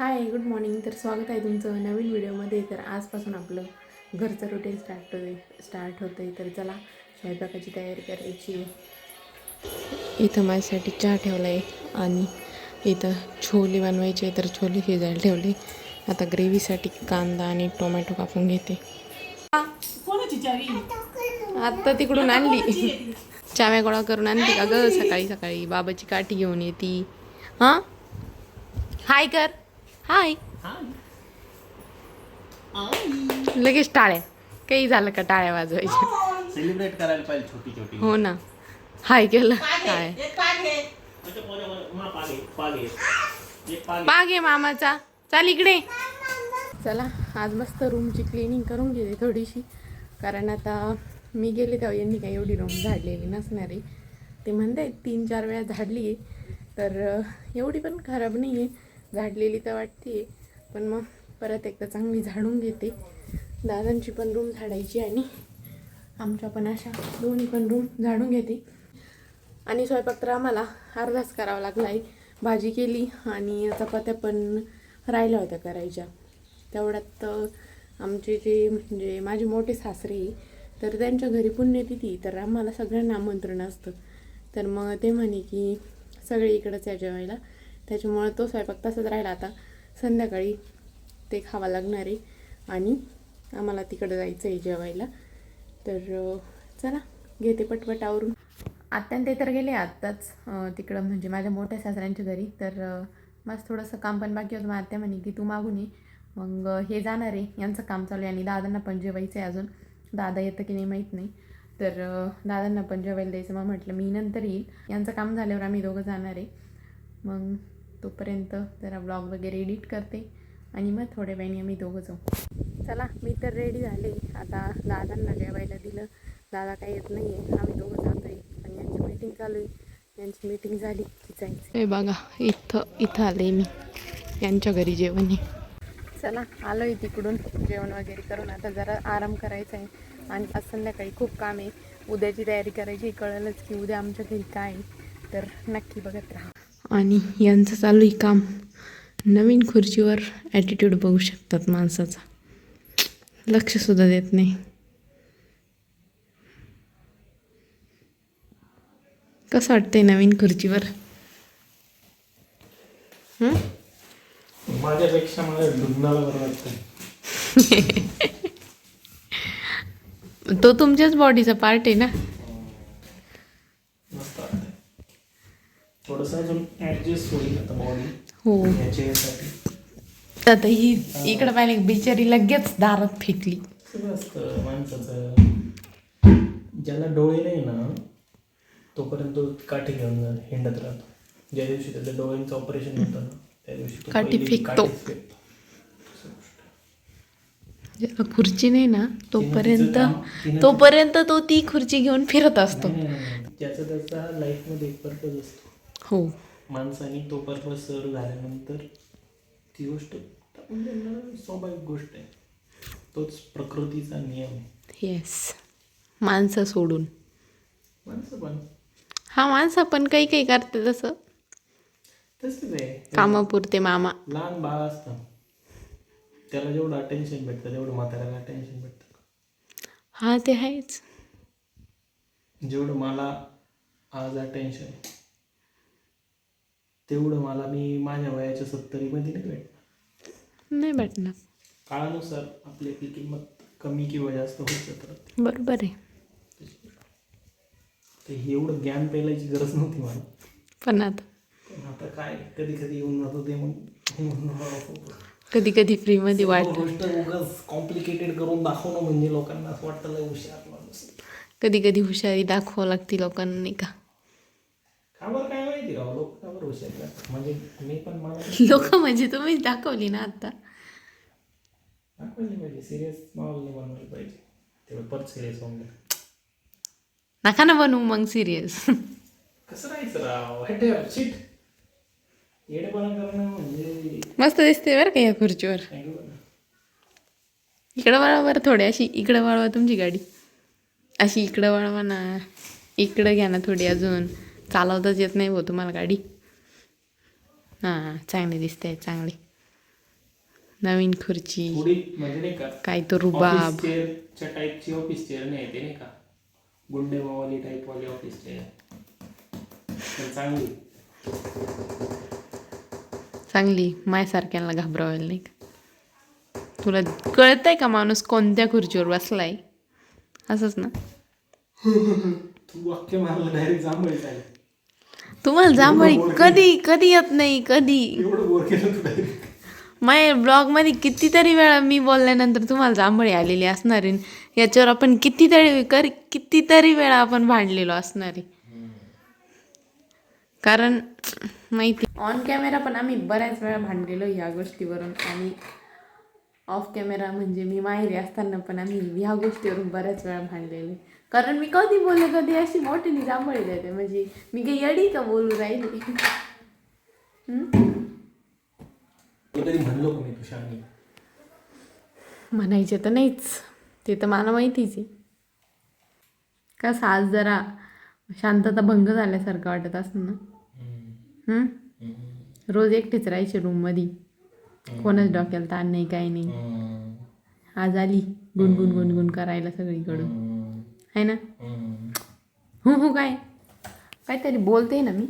Hi good morning. तर स्वागत आहे तुमचं नवीन व्हिडिओमध्ये. तर आजपासून आपलं घरचं रुटीन स्टार्ट होते स्टार्ट होतं आहे तर चला स्वयंपाकाची तयारी करायची इथं माझ्यासाठी चहा ठेवला आहे आणि इथं छोले बनवायचे तर छोले शिजायला ठेवले. आता ग्रेव्हीसाठी कांदा आणि टोमॅटो कापून घेते. आत्ता तिकडून आणली. चाव्या गोळा करून आणते का ग? सकाळी सकाळी बाबाची काठी घेऊन येते. हां? हाय कर. हाय लगेच टाळ्या काही झालं का टाळ्या वाजवायच्या सेलिब्रेट करायला पाहिजे छोटी छोटी. हो ना. हाय केलं. काय एक पाग मामाचा. चाल इकडे. चला आज मस्त रूमची क्लिनिंग करून घेते थोडीशी. कारण आता मी गेले तेव्हा यांनी काही एवढी रूम झाडलेली नसणार. आहे ते म्हणते तीन चार वेळा झाडली आहे तर एवढी पण खराब नाही आहे झाडलेली तर वाटते पण मग परत एकदा चांगली झाडून घेते. दादांची पण रूम झाडायची आणि आमच्या पण अशा दोन्ही पण रूम झाडून घेते. आणि स्वयंपाक तर आम्हाला अर्धाच करावा लागला आहे भाजी केली आणि चपात्या पण राहिल्या होत्या करायच्या. तेवढ्यात आमचे जे म्हणजे माझे मोठे सासरे तर त्यांच्या घरी पुण्यतिथी तर आम्हाला सगळ्यांना आमंत्रण असतं. तर मग ते म्हणे की सगळे इकडंच या जेवायला. त्याच्यामुळं तो स्वयंपाक तसाच राहिला आता. संध्याकाळी ते खावा लागणार आहे. आणि आम्हाला तिकडं जायचं आहे जेवायला. तर चला घेते पटपट आवरून. आत्यान ते तर गेले आत्ताच तिकडं म्हणजे माझ्या मोठ्या सासऱ्यांच्या घरी. तर मस्त माझं थोडंसं काम पण बाकी होतं. मग आत्या म्हणे की तू मागून ये. मग हे जाणार आहे. यांचं काम चालू आहे आणि दादांना पण जेवायचं आहे अजून. दादा येतं की नाही माहीत नाही. तर दादांना पण जेवायला द्यायचं. मग म्हटलं मी नंतर येईल. यांचं काम झाल्यावर आम्ही दोघं जाणार आहे. मग तोपर्यंत जरा ब्लॉग वगैरे एडिट करते आणि मग थोड्या वेळाने आम्ही दोघं जाऊ. चला मी तर रेडी झाले. आता दादांना जेवायला दिलं. दादा काही येत नाही आहे आम्ही दोघं जातो आहे आणि यांची मीटिंग चालू आहे. यांची मीटिंग झाली की जायचं. हे बघा इथं इथं आले मी. यांच्या घरी जेवण आहे. चला आलो आहे तिकडून जेवण वगैरे करून. आता जरा आराम करायचा आहे. आणि आज संध्याकाळी खूप काम आहे. उद्याची तयारी करायची. कळलंच की उद्या आमच्या घरी काय तर नक्की बघत राहा. आणि यांचं चालू आहे काम. नवीन खुर्चीवर ॲटिट्यूड बघू शकतात माणसाचा. लक्षसुद्धा देत नाही. कसं वाटतंय नवीन खुर्चीवर? माझ्यापेक्षा मला बरं तो तुमच्याच बॉडीचा पार्ट आहे ना मस्त वाटतंय थोडंसं अजून ऍडजस्ट होईल आता बॉडी हो आता ही इकडं पाहिजे बिचारी लगेच दारात फेकली. सगळं असतं माणसाचं. ज्याला डोळे नाही ना तोपर्यंत तो काठी घेऊन हिंडत राहतो. ज्या दिवशी त्याच्या डोळ्यांचं ऑपरेशन होतं ना त्या दिवशी काठी पहिली फेकतो. ज्याला खुर्ची नाही ना तोपर्यंत तोपर्यंत तो ती खुर्ची घेऊन फिरत असतो. ज्याचा त्याचा लाईफमध्ये एक पर्पज असतो. हो. माणसाने तो पर्पज सर्व झाल्यानंतर ती गोष्ट देणं स्वाभाविक गोष्ट आहे. तोच प्रकृतीचा नियम आहे. येस माणसं सोडून. माणसं पण. हा माणसं पण काही काही करते तसं. तसंच आहे. कामापुरते मामा. लहान बाळ असतं. त्याला जेवढं अटेन्शन भेटतं तेवढं म्हाताऱ्याला अटेन्शन भेटतं. हा ते आहेच. जेवढं मला आज अटेन्शन तेवढं मला मी माझ्या वयाच्या सत्तरीमध्ये नाही भेटणार. नाही भेटणार. काळानुसार आपली आपली किंमत कमी किंवा जास्त होत जातात बरोबर आहे. तर हे एवढं ज्ञान पेलायची गरज नव्हती मला. पण आता पण आता काय कधी कधी येऊन जातं ते मग कधी कधी फ्रीमध्ये वाट गोष्ट उगाच कॉम्प्लिकेटेड करून दाखवणं म्हणजे लोकांना असं वाटतं लय हुशार माणूस. कधी कधी हुशारी दाखवावं लागते लोकांना नाही का? का बरं काय माहिती राव हुशार करतात? म्हणजे मी पण मला लोक म्हणजे तुम्हीच दाखवली ना आता. दाखवली पाहिजे सिरियस माहोल नाही बनवायला पाहिजे. तेवढं परत सिरियस होऊन नका ना बनवू मग सिरियस कसं राहायचं राव? हॅट शिट येडेपणा करणं म्हणजे मस्त दिसते बरं का या खुर्चीवर. इकडं वळवा बरं थोडी अशी इकडं वळवा तुमची गाडी. अशी इकडं वळवा ना इकडं घ्या ना थोडी अजून. चालवताच येत नाही भाऊ तुम्हाला गाडी. हां चांगली दिसते चांगली. नवीन खुर्ची. म्हणजे नाही का काय तो रुबाब. चेअरच्या टाईपची ऑफिस चेअर नाही येते नाही का. गुंडे मावाली टाईप वाली ऑफिस चेअर चांगली. चांगली. मायसारख्यांना घाबरवायला नाही का. तुला कळतंय का माणूस कोणत्या खुर्चीवर बसलाय? असंच ना. तू वाक्य मारलं डायरेक्ट जांभळी चालेल तुम्हाला जांभळी कधी कधी येत नाही कधी? डायरेक्ट माझ्या ब्लॉगमध्ये कितीतरी वेळा मी बोलल्यानंतर तुम्हाला जांभळी आलेली असणार आहे. याच्यावर आपण कितीतरी कर कितीतरी वेळा आपण भांडलेलो असणार आहे. कारण माहिती ऑन कॅमेरा पण आम्ही बऱ्याच वेळा भांडलेलो ह्या गोष्टीवरून आणि ऑफ कॅमेरा म्हणजे मी माहेरी असताना पण आम्ही ह्या गोष्टीवरून बऱ्याच वेळा भांडलेले कारण मी कधी बोलले कधी अशी मोठीने जांभळी देते. म्हणजे मी काही येडी का बोलू राहिली? म्हणलो मी म्हणायचे तर नाहीच. ते तर मला माहितीच आहे. कसं आज जरा शांतता भंग झाल्यासारखं वाटत असं ना? रोज एकटेच राहायचे रूममध्ये कोणाच डोक्याला ताण नाही काही नाही. आज आली. गुणगुण गुणगुण करायला सगळीकडून. आहे ना? हो हो काय? काहीतरी बोलते ना मी.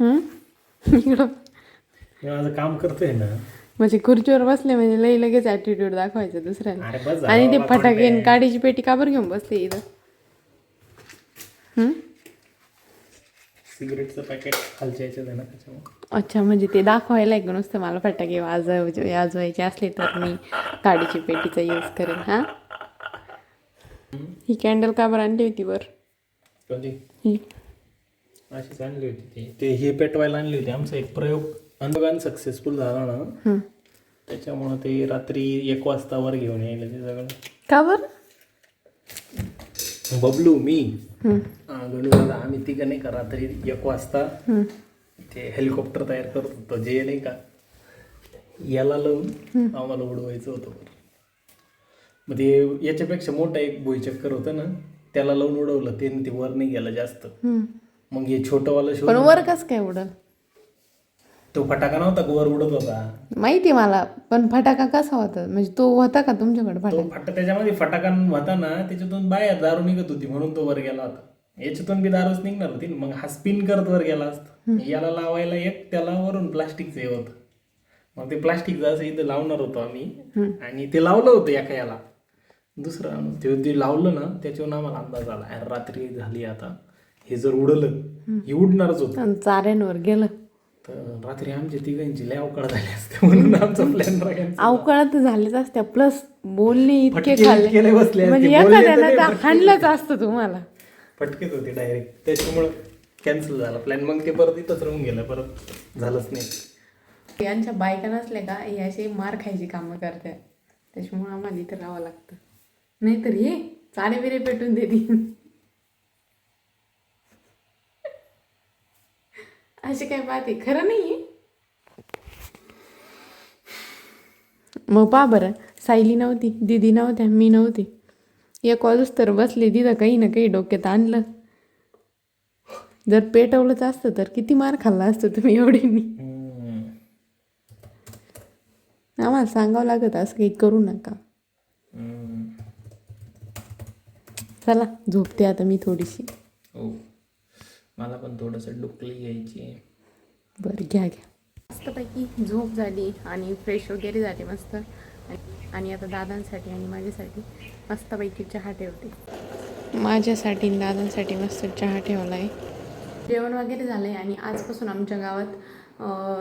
हम्म? इकडं. मी माझं काम करतोय ना. म्हणजे खुर्चीवर बसले म्हणजे लई लगेच ॲटिट्यूड दाखवायचं दुसऱ्याला. अरे बस आणि ते फटाके आणि काडीची पेटी का बरं घेऊन बसले इथं? हम्म? सिगरेटचं पॅकेट खालच्या याच्यात आहे ना त्याच्यामुळे. अच्छा म्हणजे ते दाखवायला एक नुसतं मला फटाके वाजव वाजवायचे असले तर मी काडीची पेटीचा यूज करेन हां? ही कॅन्डल का बरं आणली होती वर ही अशीच आणली होती ती ते हे पेटवायला आणली होती आमचा एक प्रयोग अनबगान सक्सेसफुल झाला ना. त्याच्यामुळं ते रात्री एक वाजता वर घेऊन यायला ते सगळं का बरं बबलू मी. गणू दादा आम्ही तिघं नाही का रात्री एक वाजता. ते हेलिकॉप्टर तयार करत होतो जे नाही का याला लावून आम्हाला उडवायचं होतं मग ते याच्यापेक्षा मोठं एक भुईचक्कर होतं ना त्याला लावून उडवलं ते ते वर नाही गेलं जास्त. मग हे छोटंवालं पण शोध वर कस काय उडल? तो फटाका नव्हता का वर उडत होता? माहिती मला पण फटाका कसा होता? म्हणजे तो होता का तुमच्याकडे तो फटाका? फट त्याच्यामध्ये फटाका होता ना त्याच्यातून बाहेर दारू निघत होती म्हणून तो वर गेला होता. याच्यातून बी दारूच निघणार होती. ना. मग हा स्पिन करत वर गेला असता. याला लावायला एक त्याला वरून प्लास्टिकचं हे होतं. मग ते प्लास्टिकचं असं इथं लावणार होतो आम्ही. आणि ते लावलं होतं एका याला. दुसरं ते ते लावलं ना त्याच्यावरून आम्हाला अंदाज आला अरे रात्री झाली आता. हे जर उडलं हे उडणारच होतं. आणि चाऱ्यांवर गेलं. तर रात्री आमच्या तिघांची लय अवकाळ झाली असते म्हणून आमचा प्लॅन अवकाळात झालेच असत्या प्लस बोलणे इतके फटके खाल्ले. इतके लय बसले म्हणजे असते. बोलले तर एखाद्यानं नाही, तर फटके हाणलंच असतं तुम्हाला. फटकेच होते डायरेक्ट त्याच्यामुळं कॅन्सल झाला प्लॅन मग ते परत इथंच राहून गेलं परत झालंच नाही. यांच्या बायका नसल्या का हे असे मार खायची कामं करतात. त्याच्यामुळे आम्हाला इथं राहावं लागतं. नाहीतर हे चारे बिरे पेटून देतील अशी काय बात आहे खरं नाही आहे मग पा बरं सायली नव्हती दिदी नव्हत्या मी नव्हती एक वाजूस तर बसले तिथं काही ना काही डोक्यात आणलं जर पेटवलंच असतं तर किती मार खाल्ला असतं तुम्ही एवढ्यांनी हम्म. आम्हाला सांगावं लागत असं काही करू नका चला झोपते आता मी थोडीशी. हो. मला पण थोडंसं डुकली घ्यायची आहे. बरं घ्या घ्या. मस्तपैकी झोप झाली आणि फ्रेश वगैरे झाले मस्त. आणि- आता दादांसाठी आणि माझ्यासाठी मस्तपैकी चहा ठेवते. माझ्यासाठी आणि दादांसाठी मस्त चहा ठेवला आहे. जेवण वगैरे झालं आहे आणि आजपासून आमच्या गावात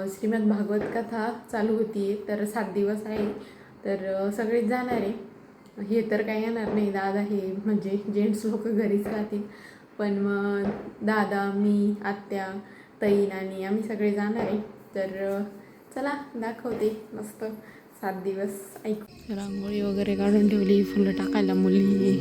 श्रीमद भागवत कथा चालू होती तर सात दिवस आहे. तर अं, सगळेच जाणार आहे. हे तर काही येणार नाही दादा हे म्हणजे जेंट्स लोक घरीच राहतील पण मग दादा मी आत्या तईन आणि आम्ही सगळे जाणार आहे तर चला दाखवते मस्त सात दिवस ऐक रांगोळी वगैरे काढून ठेवली फुलं टाकायला मुली